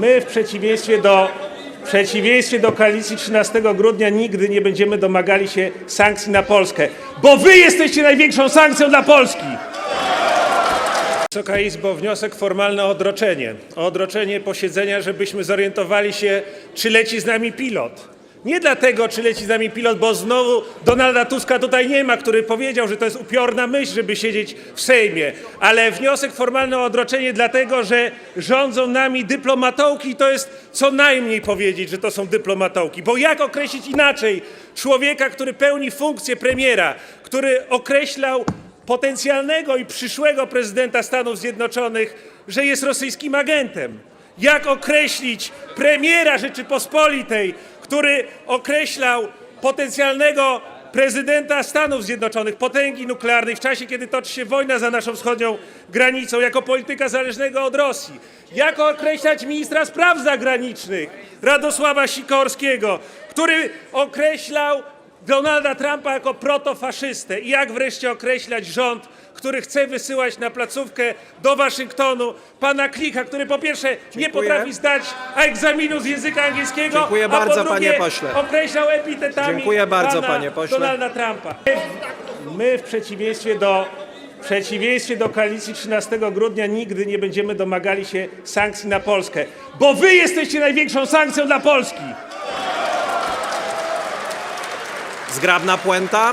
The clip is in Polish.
My w przeciwieństwie do, w przeciwieństwie do koalicji 13 grudnia nigdy nie będziemy domagali się sankcji na Polskę, bo wy jesteście największą sankcją dla Polski. Wysoka Izbo, wniosek formalny o odroczenie. O odroczenie posiedzenia, żebyśmy zorientowali się, czy leci z nami pilot. Nie dlatego, czy leci z nami pilot, bo znowu Donalda Tuska tutaj nie ma, który powiedział, że to jest upiorna myśl, żeby siedzieć w Sejmie. Ale wniosek formalny o odroczenie dlatego, że rządzą nami dyplomatołki to jest co najmniej powiedzieć, że to są dyplomatołki. Bo jak określić inaczej człowieka, który pełni funkcję premiera, który określał potencjalnego i przyszłego prezydenta Stanów Zjednoczonych, że jest rosyjskim agentem. Jak określić premiera Rzeczypospolitej, który określał potencjalnego prezydenta Stanów Zjednoczonych, potęgi nuklearnej w czasie, kiedy toczy się wojna za naszą wschodnią granicą, jako polityka zależnego od Rosji? Jak określać ministra spraw zagranicznych Radosława Sikorskiego, który określał Donalda Trumpa jako protofaszystę i jak wreszcie określać rząd, który chce wysyłać na placówkę do Waszyngtonu pana Klicha, który po pierwsze nie Dziękuję. potrafi zdać egzaminu z języka angielskiego, Dziękuję a bardzo, po drugie panie pośle. określał epitetami Dziękuję bardzo, pana panie pośle. Donalda Trumpa. My, my w przeciwieństwie do w przeciwieństwie do koalicji 13 grudnia nigdy nie będziemy domagali się sankcji na Polskę, bo wy jesteście największą sankcją dla Polski. Zgrabna puenta.